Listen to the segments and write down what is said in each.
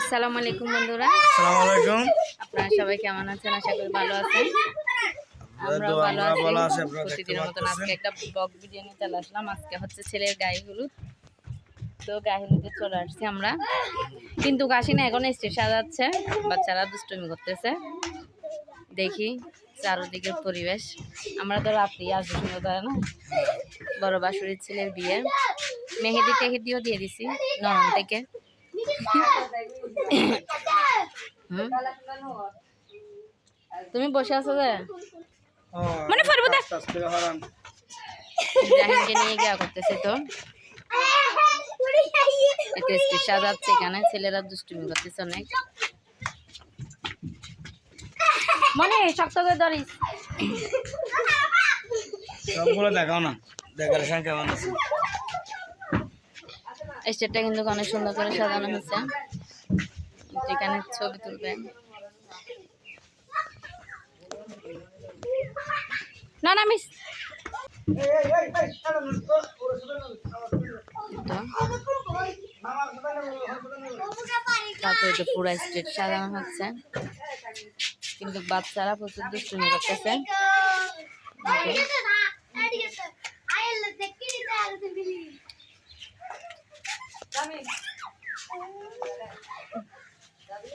আসসালামু আলাইকুম বন্ধুরা। আসসালামু আলাইকুম। আপনারা সবাই কেমন আছেন? আশা করি ভালো আছেন। আমরাও ভালো আছি। প্রতিদিনের মতন আজকে একটা ব্লগ ভিডিও নিয়ে চলে আসলাম। আজকে হচ্ছে ছেলের গায়ে হলুদ। তো গায়ে হলুদে চলে আসছি আমরা। কিন্তু কাশি না এখন স্টেজ সাজাচ্ছে। বাচ্চারা দুষ্টুমি করতেছে। দেখি চারোদিকের পরিবেশ। আমরা তো রাত্রি আসব সুন্দর ধরে না? বড় বাসুরির ছেলের বিয়ে। মেহেদি টেহেদিও দিয়ে দিছি নরম থেকে? তুমি বসে আছো যে? মনে পড়ব দেখ। জাহিনকে নিয়ে গিয়া করতেছে তো। সাজাচ্ছে এখানে ছেলেরা দুষ্টুমি করতেছে অনেক। মনে শক্ত করে ধরিস। সবগুলো দেখাও না ডেকোরেশন কেমন আছে। স্টেজটা কিন্তু অনেক সুন্দর করে সাজানো হয়েছে যেখানে ছবি তুলবে না না মিস তারপরে সাজানো হচ্ছে কিন্তু বাচ্চারা প্রচুর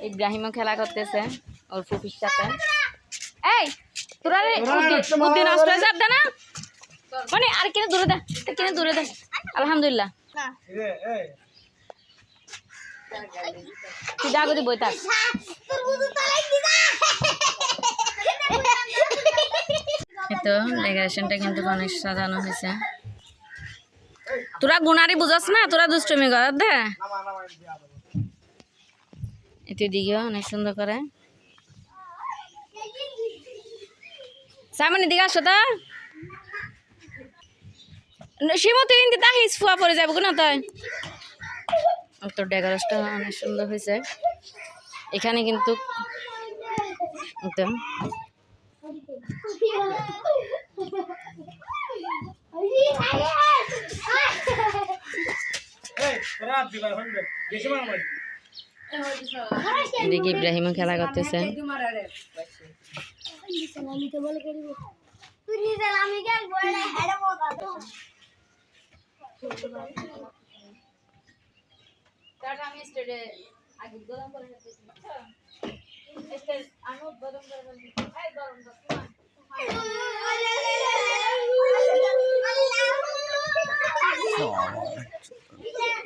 ইব্রাহিমও খেলা করতেছে ওর ফুফির সাথে। এই তোরা রে বুদ্ধি- নষ্ট হয়ে যাবে না? মানে আর কিনে দূরে দে কিনে দূরে দে। আলহামদুলিল্লাহ। তুই জাগতি বই থাক। এই তো ডেকোরেশনটা কিন্তু অনেক সাজানো হয়েছে। তোরা গুনারি বুঝাস না, তোরা দুষ্টমি কর, দে। এটি দিকেও অনেক সুন্দর করে। সামনে দিকে আসো তো। সীমত কিন্তু তাহিস ফুয়া পরে যাব না তাই। তো ডেকোরেশনটা অনেক সুন্দর হয়েছে। এখানে কিন্তু একদম। এদিকে ইব্রাহিমও খেলা করতেছে। বাবা আমার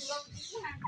বাবা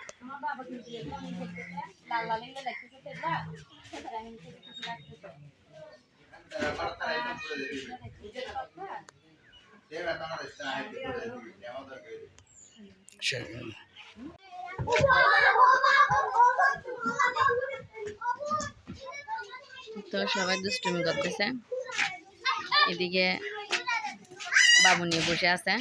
লাল লাল এগুলো দেখতেছে তেলা জাহিন থেকে কিছু লাগতেছে তো সবাই দুষ্টুমি করতেছে। এদিকে বাবু নিয়ে বসে আছে।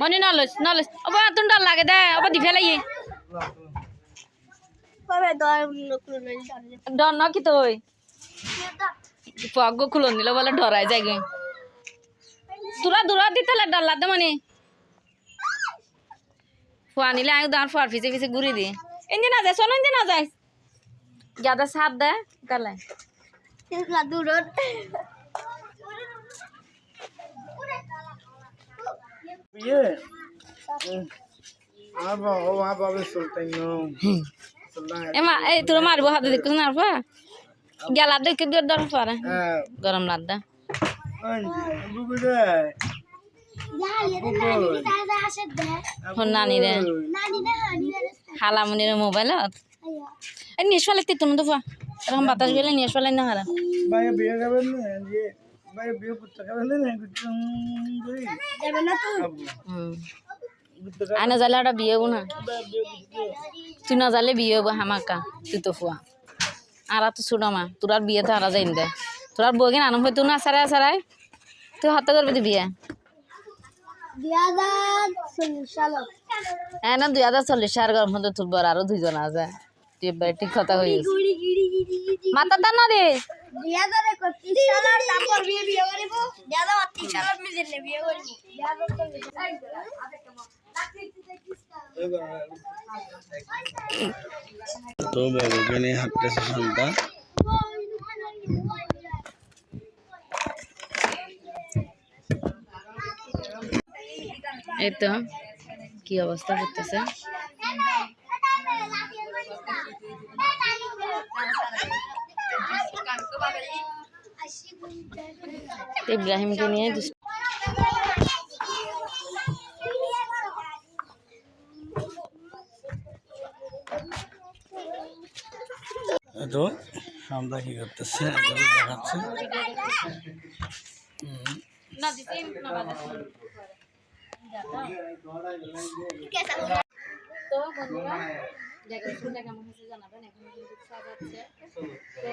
মনি নলেজ নলেজ অবা তুন ডর লাগে দে অবা দি ফেলাই ডর ন কি তুই? পগ খুলন দিল বলে ডরাই যায় গে তোরা দূরা দিতে ডর লাগতে মানে। ফুয়া নিলে আমি দাঁড় ফুয়ার পিছে পিছে ঘুরি দি। ইঞ্জি না যায় শোনো ইঞ্জি না যায় যাদের সাপ দেয় গালে এমা এই তোর মারবো হাতে দেখছ না আরফা গেলা দেখে দিয়ে পারে গরম লাদ্দা নানি রে হালামনির মোবাইলত এই নিয়ে ফেলে তিতুন তো এরকম বাতাস গেলে নিয়ে ফেলে না হারা ভাই বিয়ে খাবেন না যে ভাই বিয়ে করতে না জালে বিয়ে হব না। তুই না জালে বিয়ে হব হামাকা তুই তো ফুয়া। আর তো ছোট মা তোর আর বিয়ে তো আরা যাই দে। তোর আর বই আনন্দ হইতো না সারাই সারাই তুই হত্যা করবি তুই বিয়ে? হ্যাঁ না দুই হাজার চল্লিশ সার গরম মধ্যে তুলবো আর আরও দুইজন আছে। তুই এবারে ঠিক কথা হয়ে গেছে মাথা টান না রে তো বাবুকে নিয়ে হাঁটতেছে সন্তান এই তো কি অবস্থা করতেছে তো ইব্রাহিমকে নিয়ে তো সন্ধ্যা কি করতেছে? দেখাচ্ছে। তো বন্ধুরা ডেকোরেশনটা কেমন হয়েছে জানাবেন এখন কিন্তু সাজাচ্ছে তো